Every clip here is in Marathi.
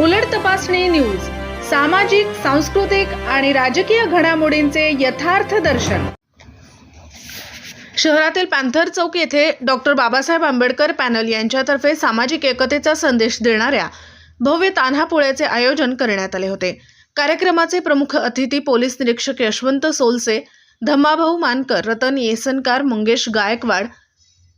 उलट तपासणी न्यूज सामाजिक सांस्कृतिक आणि राजकीय घडामोडींचे यथार्थ दर्शन. शहरातील पॅन्थर चौक येथे डॉक्टर बाबासाहेब आंबेडकर पॅनल यांच्यातर्फे सामाजिक एकतेचा संदेश देणाऱ्या भव्य तान्हा पोळ्याचे आयोजन करण्यात आले होते. कार्यक्रमाचे प्रमुख अतिथी पोलीस निरीक्षक यशवंत सोलसे धम्माभाऊ मानकर रतन येसनकार मंगेश गायकवाड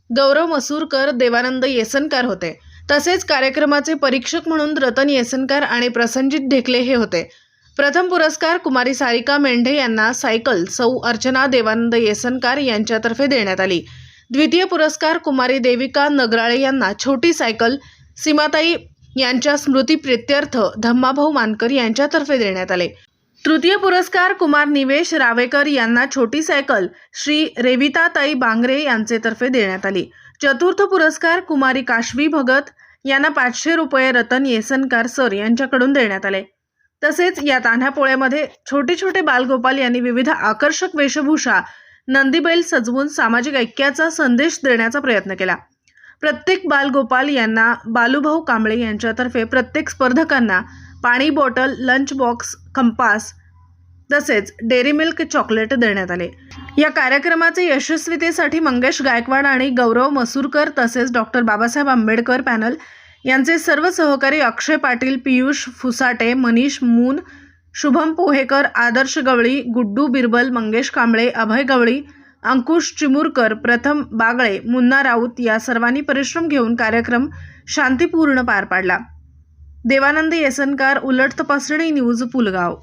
गौरव मसूरकर देवानंद येसनकार होते. तसेच कार्यक्रमाचे परीक्षक म्हणून रतन येसनकार आणि प्रसंजित ढेकले हे होते. प्रथम पुरस्कार कुमारी सारिका मेंढे यांना सायकल सौ अर्चना देवानंद येसनकार यांच्यातर्फे देण्यात आली. द्वितीय पुरस्कार कुमारी देविका नगराळे यांना छोटी सायकल सीमाताई यांच्या स्मृती प्रित्यर्थ धम्माभाऊ मानकर यांच्यातर्फे देण्यात आले. तृतीय पुरस्कार कुमार निवेश रावेकर यांना छोटी सायकल श्री रेविताताई बांगरे यांचेतर्फे देण्यात आली. चतुर्थ पुरस्कार कुमारी काशवी भगत यांना पाचशे रुपये रतन येसनकार सर यांच्याकडून देण्यात आले. तसेच या तान्ह्या पोळ्यामध्ये छोटे छोटे बालगोपाल यांनी विविध आकर्षक वेशभूषा नंदीबैल सजवून सामाजिक ऐक्याचा संदेश देण्याचा प्रयत्न केला. प्रत्येक बालगोपाल यांना बालूभाऊ कांबळे यांच्यातर्फे प्रत्येक स्पर्धकांना पाणी बॉटल लंच बॉक्स कंपास तसेच डेअरी मिल्क चॉकलेट देण्यात आले. या कार्यक्रमाचे यशस्वीतेसाठी मंगेश गायकवाड आणि गौरव मसूरकर तसेच डॉक्टर बाबासाहेब आंबेडकर पॅनल यांचे सर्व सहकारी अक्षय पाटील पियुष फुसाटे मनीष मून शुभम पोहेकर आदर्श गवळी गुड्डू बिरबल मंगेश कांबळे अभय गवळी अंकुश चिमूरकर प्रथम बागळे मुन्ना राऊत या सर्वांनी परिश्रम घेऊन कार्यक्रम शांतीपूर्ण पार पाडला. देवानंद येसनकार उलट तपासणी न्यूज पुलगाव.